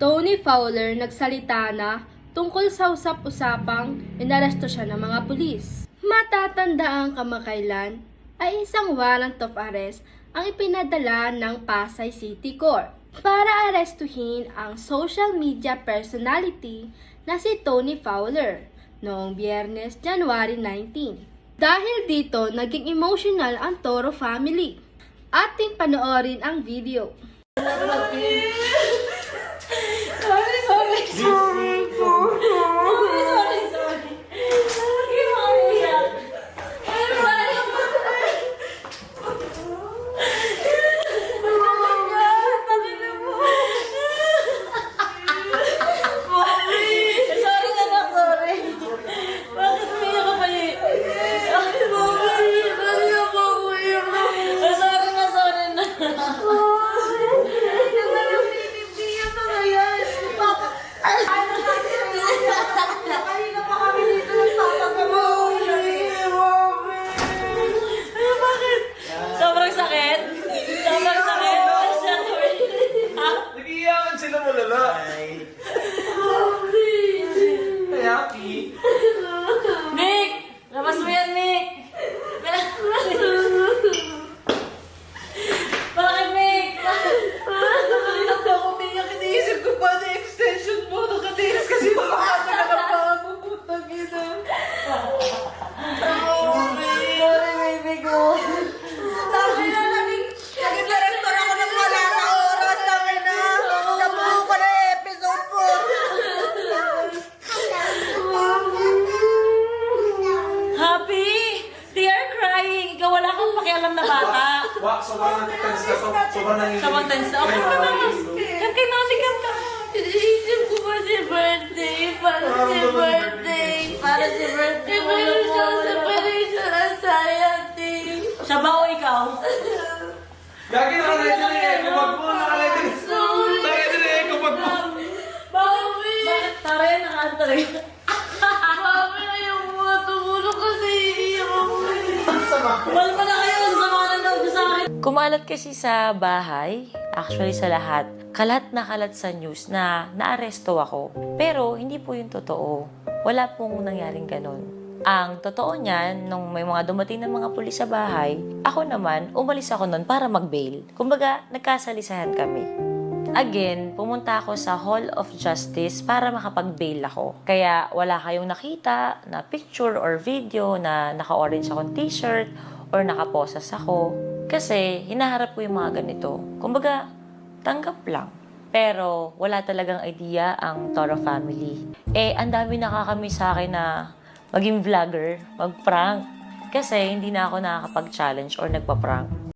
Tony Fowler nagsalita na tungkol sa usap-usapang inaresto siya ng mga pulis. Matatanda ang kamakailan ay isang warrant of arrest ang ipinadala ng Pasay City Court para arestuhin ang social media personality na si Tony Fowler noong biyernes, January 19. Dahil dito, naging emotional ang Toro family. Ating panoorin ang video. Wala pakialam na bata. Wa, sobrang tense na, so- sobrang nanginig. Sabang tense. Okay ka naman. Kam kay mami, kam ka. Iniisip ko pa si birthday. Para si birthday. Para si birthday mo na po. Separation anxiety. Siya ba o ikaw? Gagi, na yung echo bag mo. Nakalete na. Nakalete na yung echo bag mo. Mami! Bakit taray nakantray? Mami, ayaw mo tumulong kasi iiyak ako. Malma na kayo. Sama na daw sa akin. Kumalat kasi sa bahay, actually sa lahat, kalat na kalat sa news na naaresto ako. Pero hindi po yung totoo. Wala pong nangyaring ganun. Ang totoo niyan, nung may mga dumating na mga pulis sa bahay, ako naman, umalis ako nun para mag-bail. Kumbaga, nagkasalisahan kami. Again, pumunta ako sa Hall of Justice para makapag-bail ako. Kaya wala kayong nakita na picture or video na naka-orange akong t-shirt or nakaposas ako. Kasi hinaharap ko yung mga ganito. Kumbaga, tanggap lang. Pero wala talagang idea ang Toro family. Eh, ang dami nakakami sa akin na maging vlogger, mag-prank. Kasi hindi na ako nakakapag-challenge or nagpa-prank.